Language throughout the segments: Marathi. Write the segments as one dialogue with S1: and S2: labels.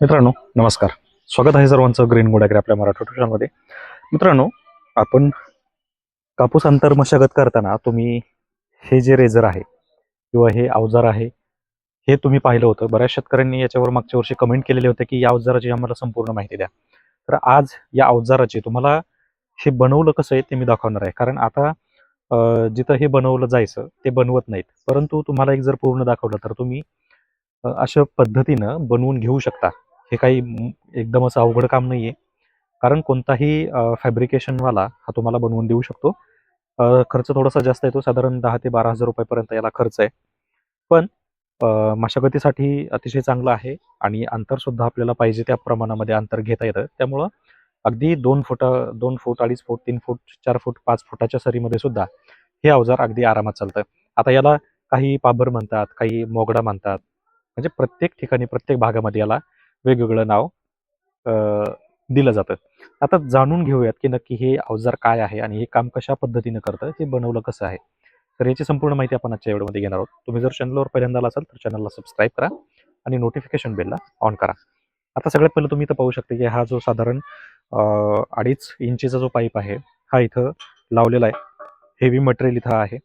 S1: मित्रांनो नमस्कार. स्वागत आहे सर्वांचं ग्रीन गुडाग्री आपल्या मराठी ट्युशनमध्ये मित्रांनो आपण कापूस अंतर मशागत करताना तुम्ही हे जे रेझर आहे किंवा हे अवजार आहे हे तुम्ही पाहिलं होतं. बऱ्याच शेतकऱ्यांनी याच्यावर मागच्या वर्षी कमेंट केलेले होते की या अवजाराची आम्हाला संपूर्ण माहिती द्या. तर आज या अवजाराची तुम्हाला हे बनवलं कसं आहे ते मी दाखवणार आहे. कारण आता जिथं हे बनवलं जायचं ते बनवत नाहीत. परंतु तुम्हाला एक जर पूर्ण दाखवलं तर तुम्ही अशा पद्धतीनं बनवून घेऊ शकता. हे काही एकदम असं अवघड काम नाही आहे कारण कोणताही फॅब्रिकेशनवाला हा तुम्हाला बनवून देऊ शकतो. खर्च थोडासा जास्त येतो. साधारण दहा ते बारा हजार रुपयापर्यंत याला खर्च आहे. पण मशागतीसाठी अतिशय चांगलं आहे आणि अंतरसुद्धा आपल्याला पाहिजे त्या प्रमाणामध्ये अंतर घेता येतं. त्यामुळं अगदी दोन फुटा दोन फूट अडीच फूट तीन फूट चार फूट पाच फुटाच्या सरीमध्ये सुद्धा हे अवजार अगदी आरामात चालतं. आता याला काही पाबर म्हणतात काही मोगडा म्हणतात. म्हणजे प्रत्येक ठिकाणी प्रत्येक भागामध्ये याला वेगवेगळं नाव दिलं जातं. आता जाणून घेऊयात की नक्की हे अवजार काय आहे आणि हे काम कशा पद्धतीनं करतं हे बनवलं कसं आहे. तर याची संपूर्ण माहिती आपण आजच्या व्हिडिओमध्ये घेणार आहोत. तुम्ही जर चॅनलवर पहिल्यांदा आला असाल तर चॅनलला सबस्क्राईब करा आणि नोटिफिकेशन बेलला ऑन करा. आता सगळ्यात पहिलं तुम्ही इथं पाहू शकता की हा जो साधारण अडीच इंचीचा जो पाईप आहे हा इथं लावलेला आहे. हेवी मटेरियल इथं आहे.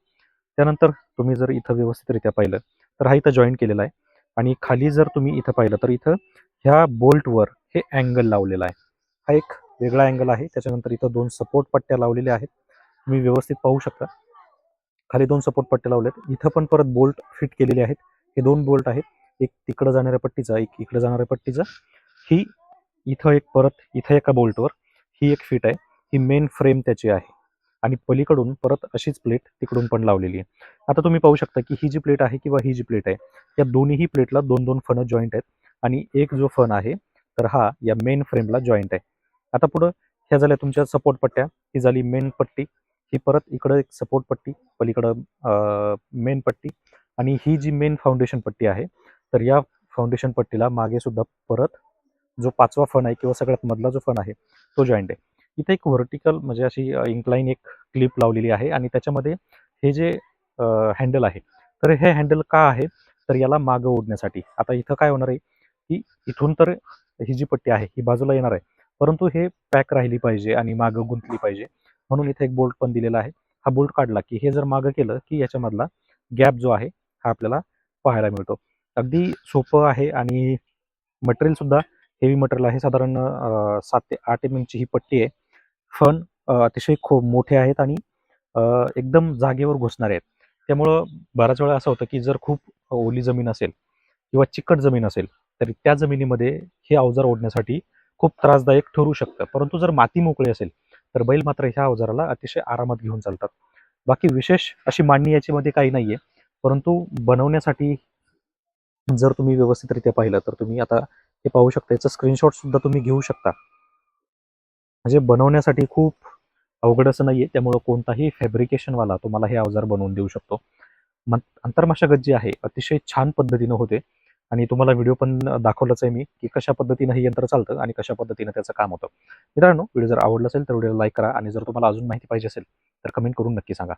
S1: त्यानंतर तुम्ही जर इथं व्यवस्थितरित्या पाहिलं तर हा इथं जॉईन केलेला आहे. आणि खाली जर तुम्ही इथं पाहिलं तर इथं ह्या बोल्टवर हे अँगल लावलेला आहे. हा एक वेगळा अँगल आहे. त्याच्यानंतर इथं दोन सपोर्ट पट्ट्या लावलेल्या आहेत. तुम्ही व्यवस्थित पाहू शकता. खाली दोन सपोर्ट पट्ट्या लावल्यात इथं पण परत बोल्ट फिट केलेले आहेत. हे दोन बोल्ट आहेत. एक तिकडं जाणाऱ्या पट्टीचा एक इकडं जाणाऱ्या पट्टीचा. ही इथं एक परत इथं एका बोल्टवर ही एक फिट आहे. ही मेन फ्रेम त्याची आहे. आणि पलीकडून परत अशीच प्लेट तिकडून पण लावलेली आहे. आता तुम्ही पाहू शकता की ही जी प्लेट आहे किंवा ही जी प्लेट आहे या दोन्हीही प्लेटला दोन दोन फणं जॉईंट आहेत. आणि एक जो फन आहे तर हा या मेन फ्रेमला जॉईंट आहे. आता पुढं ह्या झाल्या तुमच्या सपोर्ट पट्ट्या ही झाली मेन पट्टी ही परत इकडं एक सपोर्ट पट्टी पलीकडं मेन पट्टी आणि ही जी मेन फाउंडेशन पट्टी आहे तर या फाउंडेशन पट्टीला मागे सुद्धा परत जो पाचवा फन आहे किंवा सगळ्यात मधला जो फन आहे तो जॉईंट आहे. इथे एक व्हर्टिकल म्हणजे अशी इन्क्लाईन एक क्लिप लावलेली आहे आणि त्याच्यामध्ये हे जे हँडल आहे तर हे हँडल का आहे? तर याला मागं ओढण्यासाठी. आता इथं काय होणार आहे? की इथून तर ही जी पट्टी आहे ही बाजूला येणार आहे. परंतु हे पॅक राहिली पाहिजे आणि मागं गुंतली पाहिजे. म्हणून इथे एक बोल्ट पण दिलेला आहे. हा बोल्ट काढला की हे जर मागं केलं की याच्यामधला गॅप जो आहे हा आपल्याला पाहायला मिळतो. अगदी सोपं आहे आणि मटेरियल सुद्धा हेवी मटेरियल आहे. साधारण सात ते आठ एम एमची ही पट्टी आहे. फन अतिशय खूप मोठे आहेत आणि एकदम जागेवर घुसणारे आहेत. त्यामुळं बऱ्याच वेळा असं होतं की जर खूप ओली जमीन असेल किंवा चिकट जमीन असेल तर त्या जमिनीमध्ये हे अवजार ओढण्यासाठी खूप त्रासदायक ठरू शकतं. परंतु जर माती मोकळी असेल तर बैल मात्र ह्या अवजाराला अतिशय आरामात घेऊन चालतात. बाकी विशेष अशी मांडणी याच्यामध्ये काही नाहीये. परंतु बनवण्यासाठी जर तुम्ही व्यवस्थितरित्या पाहिलं तर तुम्ही आता हे पाहू शकता याचं स्क्रीनशॉट सुद्धा तुम्ही घेऊ शकता. म्हणजे बनवण्यासाठी खूप अवघड असं नाहीये. त्यामुळं कोणताही फॅब्रिकेशनवाला तुम्हाला हे अवजार बनवून देऊ शकतो. मग अंतर्मशागत जी आहे अतिशय छान पद्धतीनं होते. आणि तुम्हाला व्हिडिओ पण दाखवलाच आहे मी की कशा पद्धतीनं हे यंत्र चालतं आणि कशा पद्धतीनं त्याचं काम होतं. मित्रांनो व्हिडिओ जर आवडला असेल तर व्हिडिओला लाईक करा आणि जर तुम्हाला अजून माहिती पाहिजे असेल तर कमेंट करून नक्की सांगा.